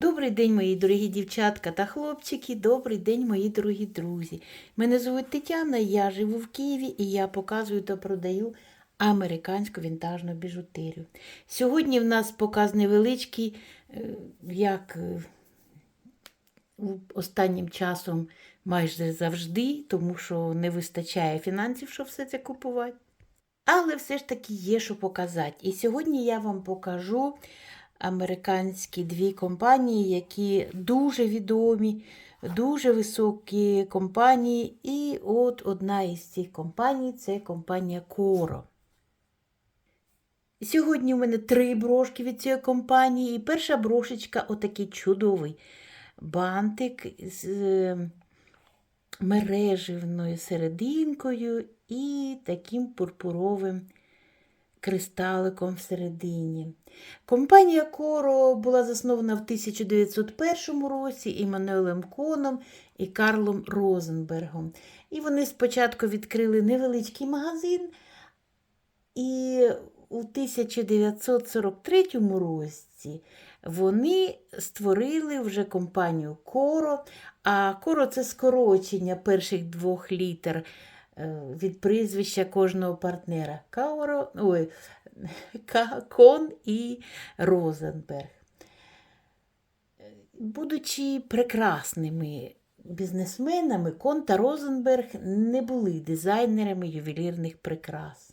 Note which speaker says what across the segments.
Speaker 1: Добрий день, мої дорогі дівчатка та хлопчики. Добрий день, мої дорогі друзі. Мене звуть Тетяна, я живу в Києві і я показую та продаю американську вінтажну біжутерію. Сьогодні в нас показ невеличкий, е, як е, останнім часом майже завжди, тому що не вистачає фінансів, щоб все це купувати. Але все ж таки є що показати. І сьогодні я вам покажу американські дві компанії, які дуже відомі, дуже високі компанії. І от одна із цих компаній це компанія Coro. Сьогодні у мене три брошки від цієї компанії. І перша брошечка отакий чудовий бантик з е, мереживною серединкою і таким пурпуровим кристаликом всередині. Компанія Коро була заснована в 1901 році Іммануелем Коном і Карлом Розенбергом. І вони спочатку відкрили невеличкий магазин. І у 1943 році вони створили вже компанію Коро. А Коро це скорочення перших двох літер від прізвища кожного партнера. Каоро, ой, Кон і Розенберг. Будучи прекрасними бізнесменами, Кон та Розенберг не були дизайнерами ювелірних прикрас.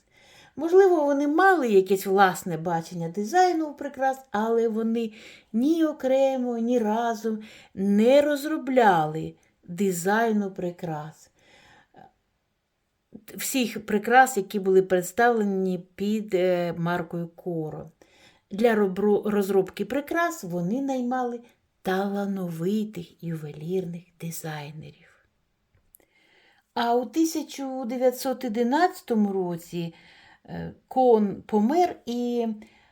Speaker 1: Можливо, вони мали якесь власне бачення дизайну прикрас, але вони ні окремо, ні разом не розробляли дизайну прикрас. Всіх прикрас, які були представлені під е, маркою Коро. Для розробки прикрас вони наймали талановитих ювелірних дизайнерів. А у 1911 році е, Кон помер і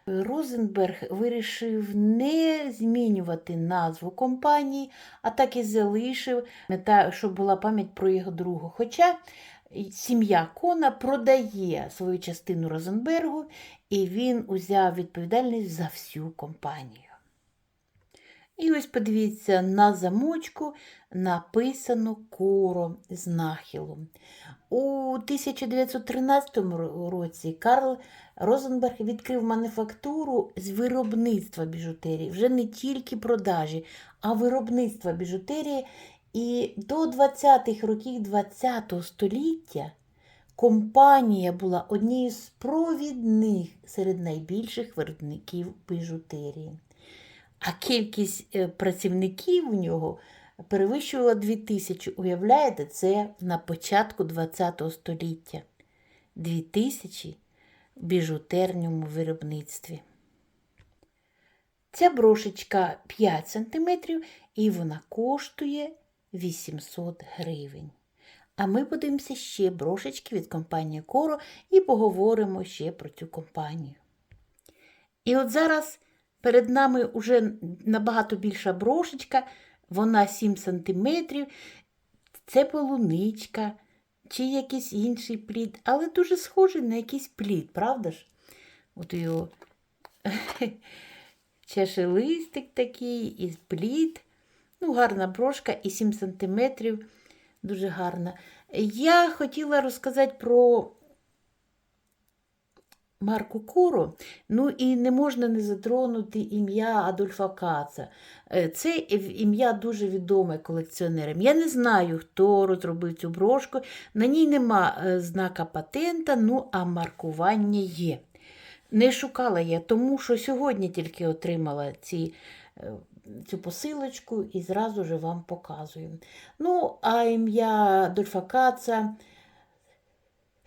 Speaker 1: Розенберг вирішив не змінювати назву компанії, а так і залишив, мета, щоб була пам'ять про його друга. Хоча сім'я Кона продає свою частину Розенбергу, і він узяв відповідальність за всю компанію. І ось подивіться, на замочку написано коро з нахилом. У 1913 році Карл Розенберг відкрив мануфактуру з виробництва біжутерії, вже не тільки продажі, а виробництва біжутерії. І до 20-х років ХХ століття компанія була однією з провідних серед найбільших виробників біжутерії. А кількість е, працівників у нього перевищувала 2000. Уявляєте, це на початку ХХ століття. 2000 в біжутерному виробництві. Ця брошечка 5 см і вона коштує 800 гривень. А ми подивимося ще брошечки від компанії Коро і поговоримо ще про цю компанію. І от зараз перед нами вже набагато більша брошечка, вона 7 см. Це полуничка чи якийсь інший плід, але дуже схожий на якийсь плід, правда ж? От його чашелистик такий, і плід. Ну, гарна брошка і 7 см. Дуже гарна. Я хотіла розказати про Марку Коро. Ну і не можна не затронути ім'я Адольфа Каца. Е, Це ім'я дуже відоме колекціонерам. Я не знаю, хто розробив цю брошку. На ній нема е, знака патента, ну а маркування є. Не шукала я, тому що сьогодні тільки отримала ці, е, цю посилочку і зразу ж вам показую. Ну, а ім'я Адольфа Каца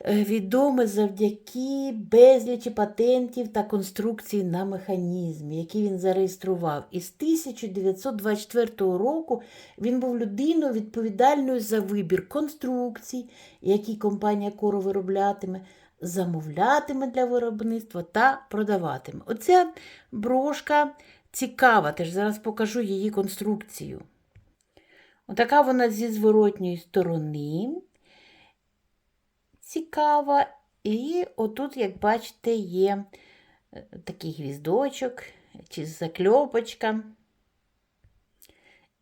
Speaker 1: е, відоме завдяки безлічі патентів та конструкцій на механізм, які він зареєстрував. І з 1924 року він був людиною відповідальною за вибір конструкцій, які компанія Коро вироблятиме замовлятиме для виробництва та продаватиме. Оця брошка цікава, теж зараз покажу її конструкцію. Отака вона зі зворотньої сторони. Цікава. І отут, як бачите, є е, такий гвіздочок чи закльопочка.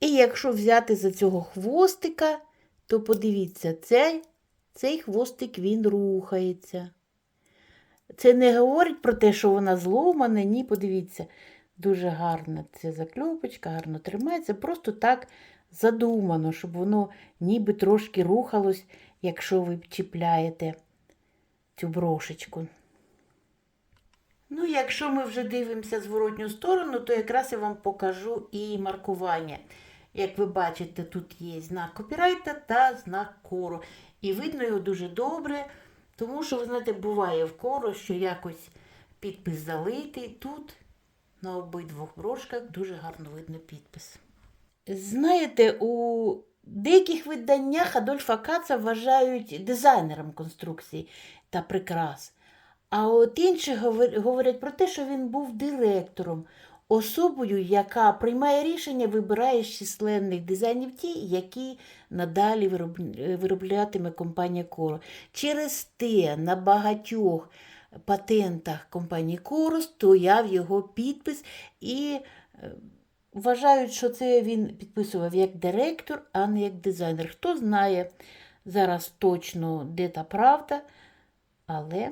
Speaker 1: І якщо взяти за цього хвостика, то подивіться, цей, цей хвостик він рухається. Це не говорить про те, що вона зломана, ні, подивіться, дуже гарна ця закльопочка, гарно тримається. Просто так задумано, щоб воно ніби трошки рухалось, якщо ви чіпляєте цю брошечку. Ну, якщо ми вже дивимося зворотню сторону, то якраз я вам покажу і маркування. Як ви бачите, тут є знак копірайта та знак коро. І видно його дуже добре, тому що, ви знаєте, буває в коро, що якось підпис залитий. Тут на обидвох брошках дуже гарно видно підпис. Знаєте, у деяких виданнях Адольфа Каца вважають дизайнером конструкцій та прикрас. А от інші говорять про те, що він був директором, особою, яка приймає рішення, вибирає з численних дизайнів ті, які надалі вироблятиме компанія Коро. Через те на багатьох патентах компанії Коро стояв його підпис і е, вважають, що це він підписував як директор, а не як дизайнер. Хто знає зараз точно, де та правда, але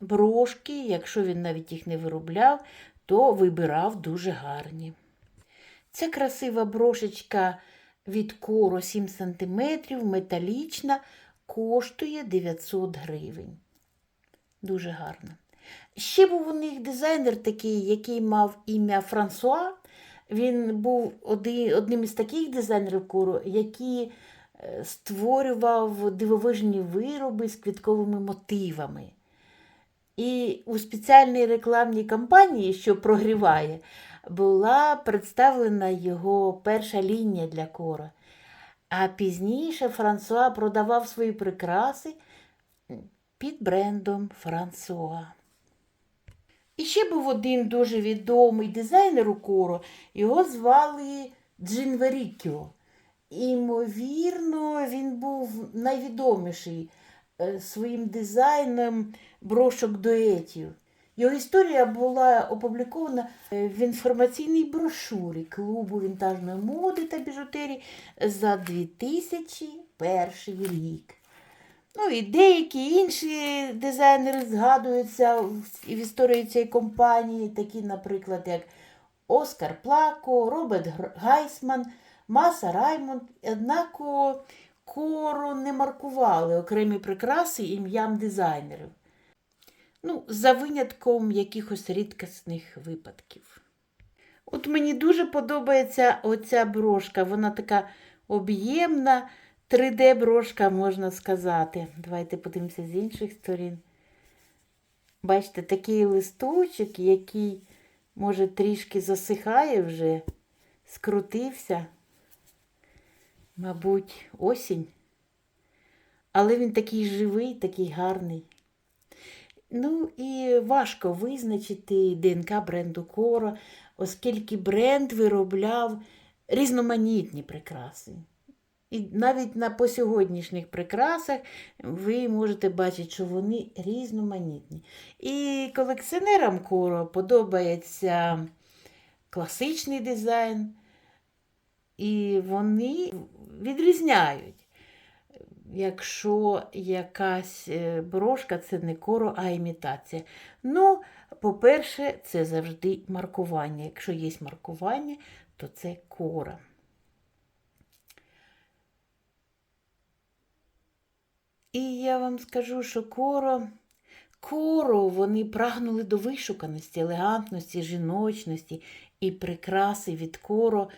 Speaker 1: брошки, якщо він навіть їх не виробляв, то вибирав дуже гарні. Ця красива брошечка від Коро 7 см, металічна, коштує 900 гривень. Дуже гарно. Ще був у них дизайнер такий, який мав ім'я Франсуа. Він був одним із таких дизайнерів Коро, який е, створював дивовижні вироби з квітковими мотивами. І у спеціальній рекламній кампанії, що прогріває, була представлена його перша лінія для кора. А пізніше Франсуа продавав свої прикраси під брендом Франсуа. І ще був один дуже відомий дизайнер у коро, його звали Джин Верікіо. Імовірно, він був найвідоміший е, своїм дизайном брошок дуетів. Його історія була опублікована е, в інформаційній брошурі клубу вінтажної моди та біжутерії за 2001 рік. Ну і деякі інші дизайнери згадуються в в історії цієї компанії, такі, наприклад, як Оскар Плако, Роберт Гайсман, Маса Раймонд. Однако коро не маркували окремі прикраси ім'ям дизайнерів. Ну, за винятком якихось рідкісних випадків. От мені дуже подобається оця брошка. Вона така об'ємна, 3D-брошка, можна сказати. Давайте подивимося з інших сторін. Бачите, такий листочок, який, може, трішки засихає вже, скрутився. Мабуть, осінь. Але він такий живий, такий гарний. Ну і важко визначити ДНК бренду Коро, оскільки бренд виробляв різноманітні прикраси. І навіть на по сьогоднішніх прикрасах ви можете бачити, що вони різноманітні. І колекціонерам Коро подобається класичний дизайн, і вони відрізняють. Якщо якась е, брошка, це не коро, а імітація. Ну, по-перше, це завжди маркування. Якщо є маркування, то це кора. І я вам скажу, що коро, коро вони прагнули до вишуканості, елегантності, жіночності і прикраси від коро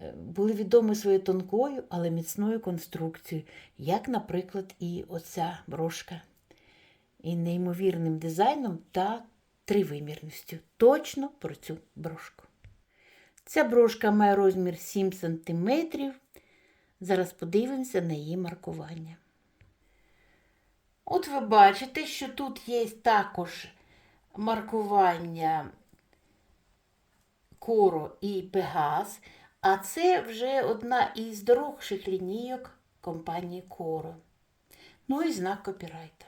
Speaker 1: е, були відомі своєю тонкою, але міцною конструкцією, як, наприклад, і оця брошка. І неймовірним дизайном та тривимірністю. Точно про цю брошку. Ця брошка має розмір 7 см. Зараз подивимося на її маркування. От ви бачите, що тут є також маркування Коро і Пегас, а це вже одна із дорогших лінійок компанії Коро. Ну і знак копірайта.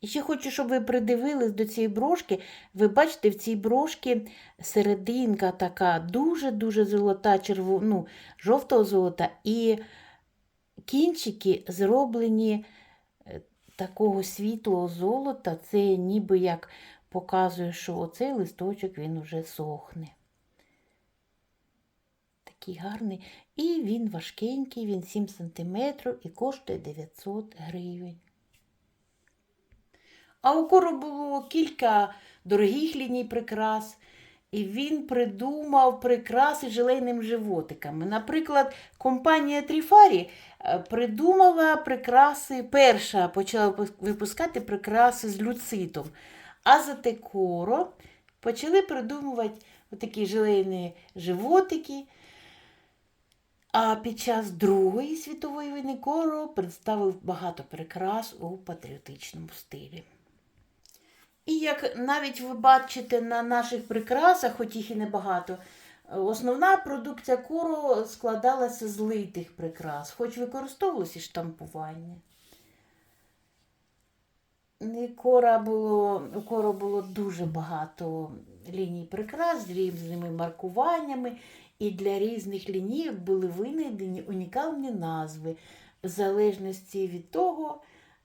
Speaker 1: І ще хочу, щоб ви придивились до цієї брошки. Ви бачите, в цій брошці серединка така дуже-дуже золота, черво... ну, жовтого золота, і кінчики зроблені такого світлого золота. Це ніби як показує, що оцей листочок він уже сохне. Такий гарний. І він важкенький, він 7 см і коштує 900 гривень. А у Коро було кілька дорогих ліній прикрас, і він придумав прикраси жилейним животиками. Наприклад, компанія Тріфарі е, придумала прикраси, перша почала випускати прикраси з люцитом. А за те Коро почали придумувати такі жилейні животики. А під час Другої світової війни Коро представив багато прикрас у патріотичному стилі. І як навіть ви бачите на наших прикрасах, хоч їх і небагато, основна продукція Коро складалася з литих прикрас, хоч використовувалося штампування. І Кора було, у Коро було дуже багато ліній прикрас з різними маркуваннями, і для різних лінійок були винайдені унікальні назви, в залежності від того,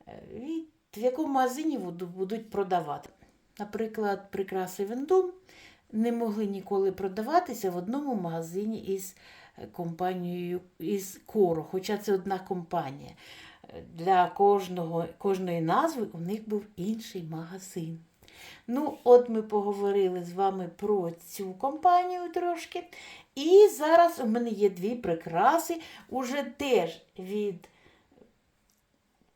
Speaker 1: е, від, в якому магазині будуть продавати. Наприклад, прикраси Вендум не могли ніколи продаватися в одному магазині із е, компанією із Коро, хоча це одна компанія. Для кожного, кожної назви у них був інший магазин. Ну, от ми поговорили з вами про цю компанію трошки. І зараз у мене є дві прикраси, уже теж від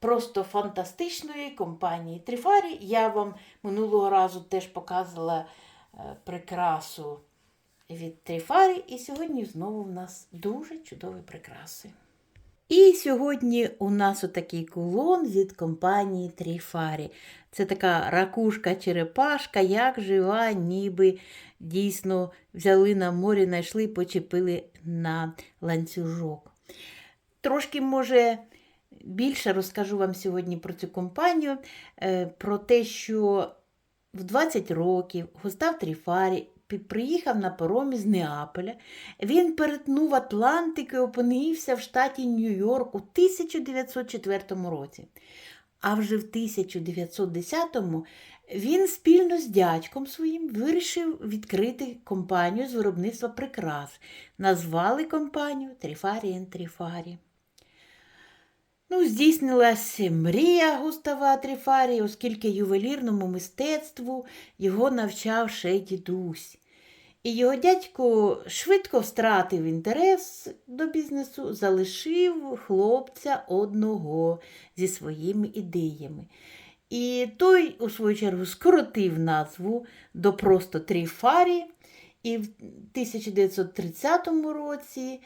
Speaker 1: просто фантастичної компанії Тріфарі. Я вам минулого разу теж показувала е, прикрасу від Тріфарі, і сьогодні знову в нас дуже чудові прикраси. І сьогодні у нас отакий кулон від компанії Тріфарі. Це така ракушка-черепашка, як жива, ніби дійсно взяли на морі, знайшли, почепили на ланцюжок. Трошки, може, більше розкажу вам сьогодні про цю компанію, е, про те, що в 20 років Густав Тріфарі приїхав на паромі з Неаполя. Він перетнув Атлантик і опинився в штаті Нью-Йорк у 1904 році. А вже в 1910-му він спільно з дядьком своїм вирішив відкрити компанію з виробництва прикрас. Назвали компанію Тріфарі Тріфарі. Ну, здійснилася мрія Густава Тріфарі, оскільки ювелірному мистецтву його навчав ще дідусь. І його дядько швидко втратив інтерес до бізнесу, залишив хлопця одного зі своїми ідеями. І той, у свою чергу, скоротив назву до просто Тріфарі, і в 1930 році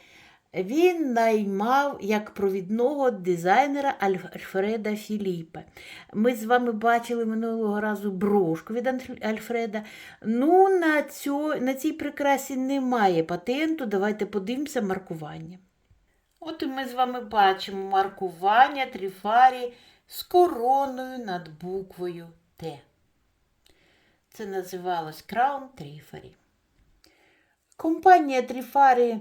Speaker 1: він наймав як провідного дизайнера Альфреда Філіппе. Ми з вами бачили минулого разу брошку від Альфреда. Ну, на, цьо, на цій прикрасі немає патенту. Давайте подивимося маркування. От і ми з вами бачимо маркування тріфарі з короною над буквою Т. Це називалось Crown Тріфарі. Компанія Тріфарі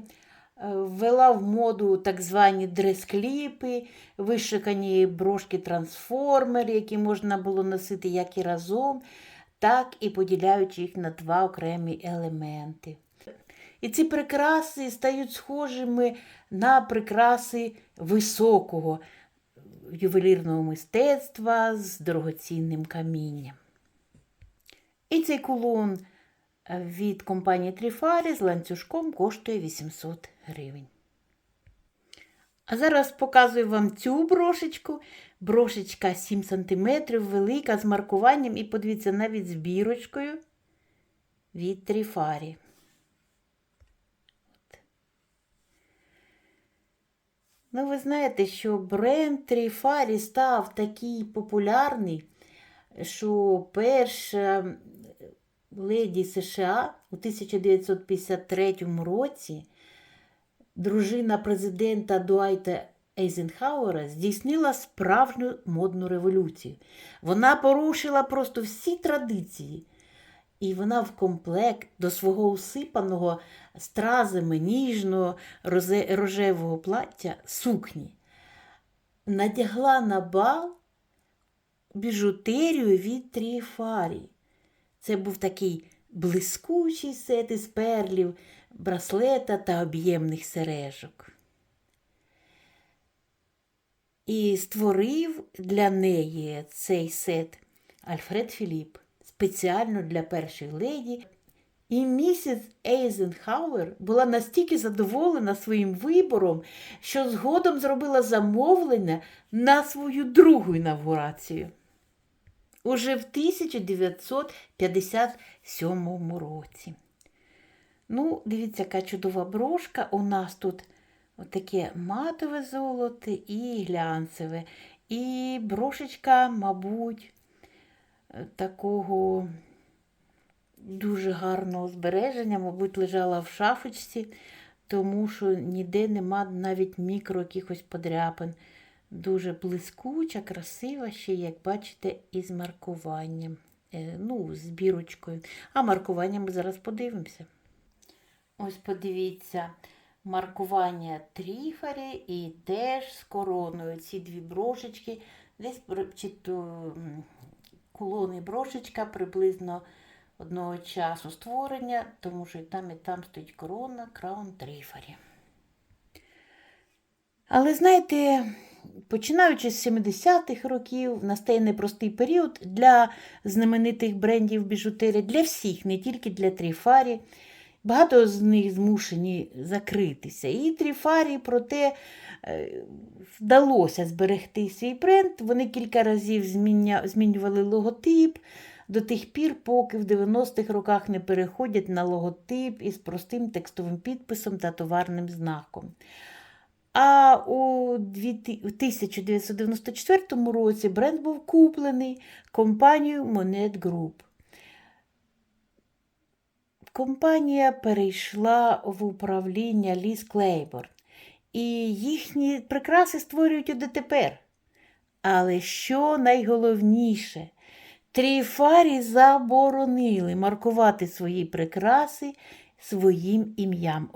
Speaker 1: ввела в моду так звані дрес-кліпи, вишикані брошки-трансформери, які можна було носити як і разом, так і поділяючи їх на два окремі елементи. І ці прикраси стають схожими на прикраси високого ювелірного мистецтва з дорогоцінним камінням. І цей кулон е, від компанії Тріфарі з ланцюжком коштує 800 гривень. А зараз показую вам цю брошечку. Брошечка 7 см, велика, з маркуванням і подивіться, навіть з бірочкою від Тріфарі. Ну, ви знаєте, що бренд Тріфарі став такий популярний, що перша леді США у 1953 році дружина президента Дуайта Ейзенхауера здійснила справжню модну революцію. Вона порушила просто всі традиції. І вона в комплект до свого усипаного стразами ніжного рожевого плаття сукні надягла на бал біжутерію від Тріфарі. Це був такий блискучий сет із перлів, браслета та об'ємних сережок. І створив для неї цей сет Альфред Філіп спеціально для першої леді. І місіс Ейзенхауер була настільки задоволена своїм вибором, що згодом зробила замовлення на свою другу інавгурацію. Уже в 1957 році. Ну, дивіться, яка чудова брошка. У нас тут таке матове золото і глянцеве. І брошечка, мабуть, такого дуже гарного збереження, мабуть, лежала в шафочці, тому що ніде нема навіть мікро якихось подряпин. Дуже блискуча, красива ще, як бачите, із маркуванням. Е, Ну, з бірочкою. А маркування ми зараз подивимося. Ось подивіться, маркування Тріфарі і теж з короною. Ці дві брошечки, десь чи то м, брошечка приблизно одного часу створення, тому що і там, і там стоїть корона Краун Тріфарі. Але знаєте, починаючи з 70-х років, настає непростий період для знаменитих брендів біжутерії, для всіх, не тільки для Тріфарі. Багато з них змушені закритися. І Тріфарі, проте е, вдалося зберегти свій бренд. Вони кілька разів змінювали логотип до тих пір, поки в 90-х роках не переходять на логотип із простим текстовим підписом та товарним знаком. А у 1994 році бренд був куплений компанією Monet Group. Компанія перейшла в управління Ліс Клейборн, і їхні прикраси створюють і дотепер. Але що найголовніше, Тріфарі заборонили маркувати свої прикраси своїм ім'ям.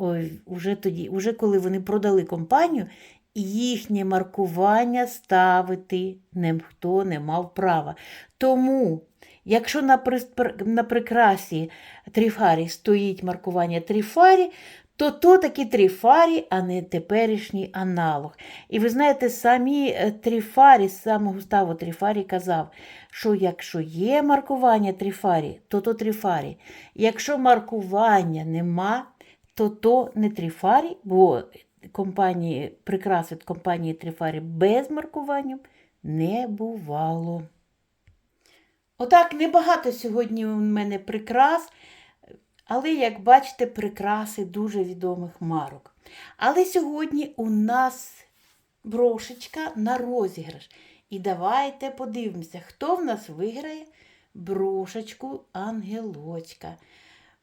Speaker 1: Уже тоді, уже коли вони продали компанію, їхнє маркування ставити ніхто не мав права. Тому, якщо на прикрасі Тріфарі стоїть маркування Тріфарі, то то таки Тріфарі, а не теперішній аналог. І ви знаєте, самі е, Тріфарі, сам Густаво Тріфарі казав, що якщо є маркування Тріфарі, то то Тріфарі. Якщо маркування нема, то то не Тріфарі, бо компанії, прикрас від компанії Тріфарі без маркування не бувало. Отак, небагато сьогодні у мене прикрас, але, як бачите, прикраси дуже відомих марок. Але сьогодні у нас брошечка на розіграш. І давайте подивимося, хто в нас виграє брошечку ангелочка.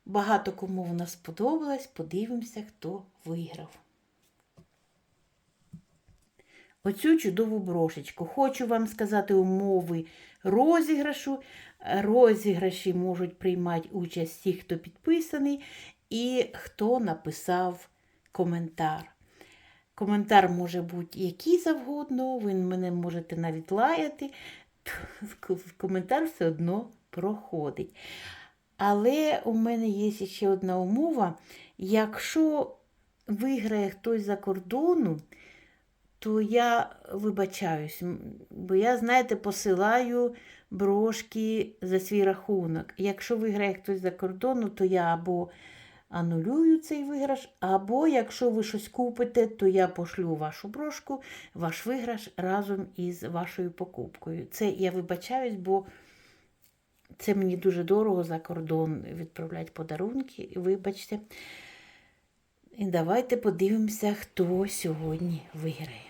Speaker 1: Багато кому вона сподобалась, подивимося, хто виграв. Оцю чудову брошечку. Хочу вам сказати умови розіграшу. Розіграші можуть приймати участь ті, хто підписаний, і хто написав коментар. Коментар може бути який завгодно, ви мене можете навіть лаяти. Коментар все одно проходить. Але у мене є ще одна умова. Якщо виграє хтось за кордону, то я вибачаюсь, бо я, знаєте, посилаю брошки за свій рахунок. Якщо виграє хтось за кордону, то я або анулюю цей виграш, або якщо ви щось купите, то я пошлю вашу брошку, ваш виграш разом із вашою покупкою. Це я вибачаюсь, бо це мені дуже дорого за кордон відправляти подарунки. Вибачте. І давайте подивимося, хто сьогодні виграє.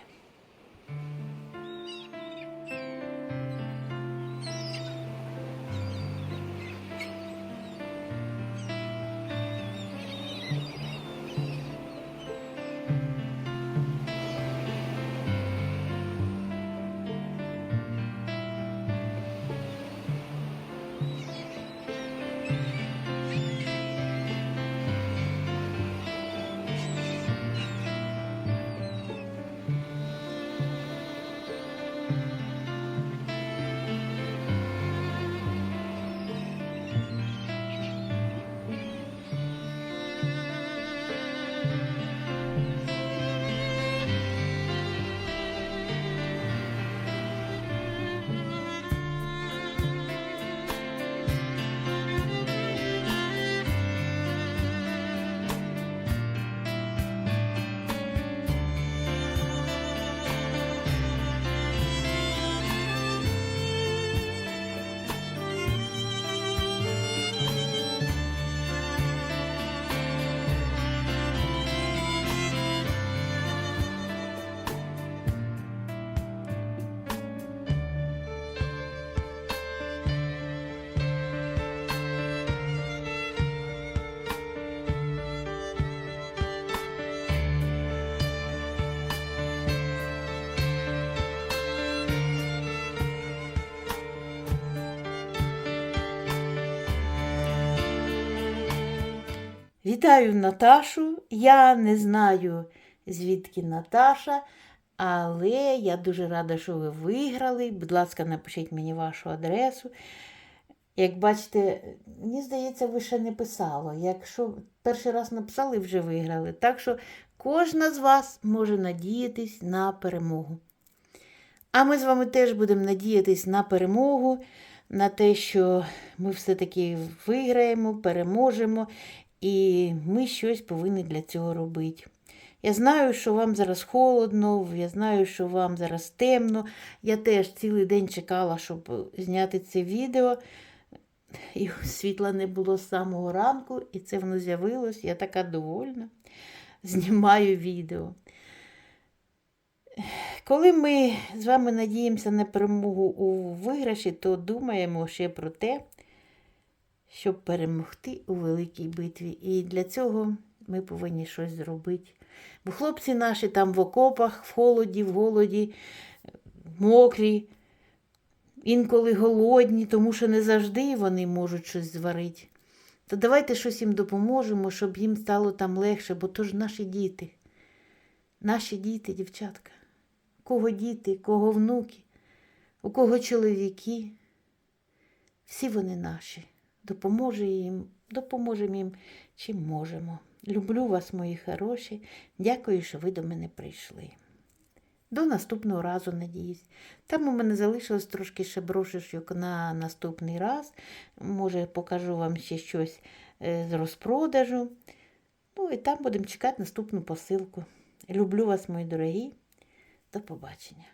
Speaker 1: Вітаю Наташу. Я не знаю, звідки Наташа, але я дуже рада, що ви виграли. Будь ласка, напишіть мені вашу адресу. Як бачите, мені здається, ви ще не писали. Якщо перший раз написали, вже виграли. Так що кожна з вас може надіятись на перемогу. А ми з вами теж будемо надіятись на перемогу, на те, що ми все-таки виграємо, переможемо, і ми щось повинні для цього робити. Я знаю, що вам зараз холодно, я знаю, що вам зараз темно. Я теж цілий день чекала, щоб зняти це відео. І світла не було з самого ранку, і це воно з'явилось. Я така довольна. Знімаю відео. Коли ми з вами надіємося на перемогу у виграші, то думаємо ще про те, щоб перемогти у великій битві. І для цього ми повинні щось зробити. Бо хлопці наші там в окопах, в холоді, в голоді, мокрі, інколи голодні, тому що не завжди вони можуть щось зварити. То давайте щось їм допоможемо, щоб їм стало там легше, бо то ж наші діти. Наші діти, дівчатка. Кого діти, кого внуки, у кого чоловіки. Всі вони наші. Допоможе їм, допоможемо їм, чим можемо. Люблю вас, мої хороші. Дякую, що ви до мене прийшли. До наступного разу, надіюсь. Там у мене залишилось трошки ще брошечок на наступний раз. Може, покажу вам ще щось е, з розпродажу. Ну і там будемо чекати наступну посилку. Люблю вас, мої дорогі. До побачення.